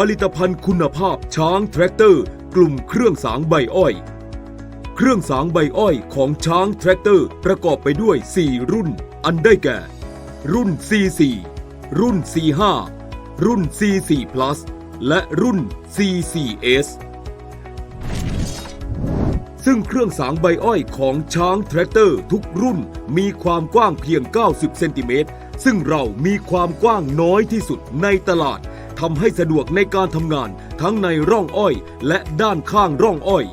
ผลิตภัณฑ์คุณภาพช้างแทรกเตอร์ กลุ่มเครื่องสางใบอ้อย เครื่องสางใบอ้อยของช้างแทรกเตอร์ ประกอบไปด้วย 4 รุ่น อันได้แก่ รุ่น C4 รุ่น C5 รุ่น C4 Plus และรุ่น C4S ซึ่งเครื่องสางใบอ้อยของช้างแทรกเตอร์ทุกรุ่นมีความกว้างเพียง 90 เซนติเมตร ซึ่งเรามีความกว้างน้อยที่สุดในตลาด ทำให้สะดวกในการทำงานทั้งในร่องอ้อย และด้านข้างร่องอ้อย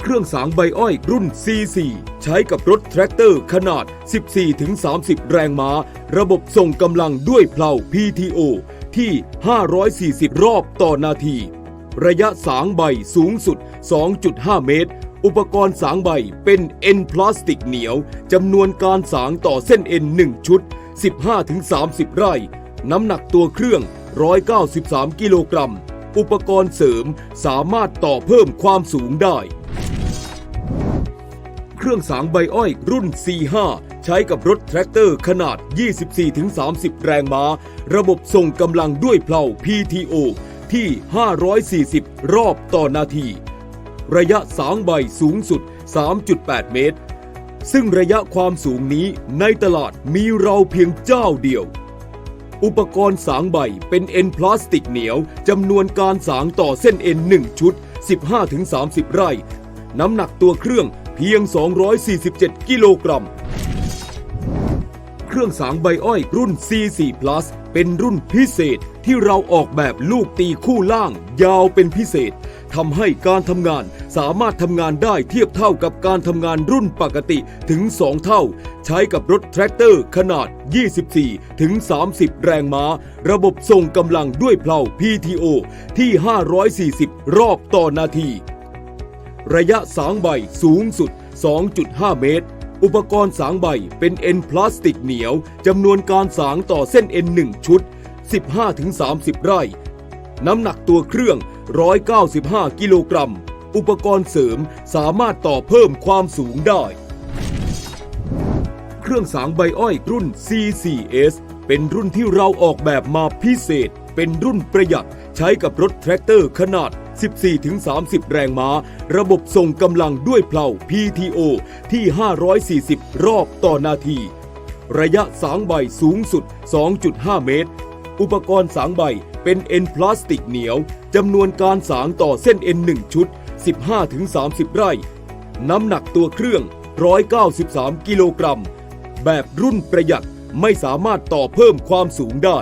เครื่องสางใบอ้อยรุ่น C4 ใช้กับรถแทรกเตอร์ขนาด 14-30 แรงม้า ระบบส่งกำลังด้วยเพลา PTO ที่ 540 รอบต่อนาที ระยะสางใบสูงสุด 2.5 เมตร อุปกรณ์สางใบเป็นเอ็นพลาสติกเหนียว จำนวนการสางต่อเส้นเอ็น 1 ชุด 15-30 ไร่ น้ำหนักตัวเครื่อง 193 กิโลกรัม อุปกรณ์เสริมสามารถต่อเพิ่มความสูงได้ เครื่องสางใบอ้อยรุ่น C5 ใช้กับรถแทรกเตอร์ขนาด 24-30 แรงม้า ระบบส่งกำลังด้วยเพลา PTO ที่ 540 รอบต่อนาที ระยะสางใบสูงสุด 3.8 เมตร ซึ่งระยะความสูงนี้ในตลาดมีเราเพียงเจ้าเดียว อุปกรณ์สางใบเป็นเอ็นพลาสติกเหนียวจำนวนการสางต่อเส้นเอ็น 1 ชุด 15-30 ไร่ น้ำหนักตัวเครื่องเพียง 247 กิโลกรัม เครื่องสางใบอ้อยรุ่น C4 Plus เป็นรุ่นพิเศษที่เราออกแบบลูกตีคู่ล่างยาวเป็นพิเศษ ทำให้การทำงานสามารถทำงานได้เทียบเท่ากับการทำงานรุ่นปกติถึง 2 เท่า ใช้กับรถแทรกเตอร์ขนาด 24 ถึง 30 แรงม้า ระบบส่งกำลังด้วยเพลา PTO ที่ 540 รอบต่อนาที ระยะสางใบสูงสุด 2.5 เมตรอุปกรณ์สางใบเป็นเอ็นพลาสติกเหนียวจำนวนการสางต่อเส้นเอ็น1ชุด 15-30 ไร่ น้ำหนักตัวเครื่อง 195 กิโลกรัม อุปกรณ์เสริมสามารถต่อเพิ่มความสูงได้ เครื่องสางใบอ้อยรุ่น C4S เป็นรุ่นที่เราออกแบบมาพิเศษ เป็นรุ่นประหยัดใช้กับรถแทรกเตอร์ขนาด 14-30 แรงม้า ระบบส่งกำลังด้วยเพลา PTO ที่ 540 รอบต่อนาที ระยะสางใบสูงสุด 2.5 เมตร อุปกรณ์สางใบเป็นเอ็นพลาสติกเหนียวจำนวนการสางต่อเส้นเอ็น1ชุด 15-30 ไร่ น้ำหนักตัวเครื่อง 193 กิโลกรัม แบบรุ่นประหยัดไม่สามารถต่อเพิ่มความสูงได้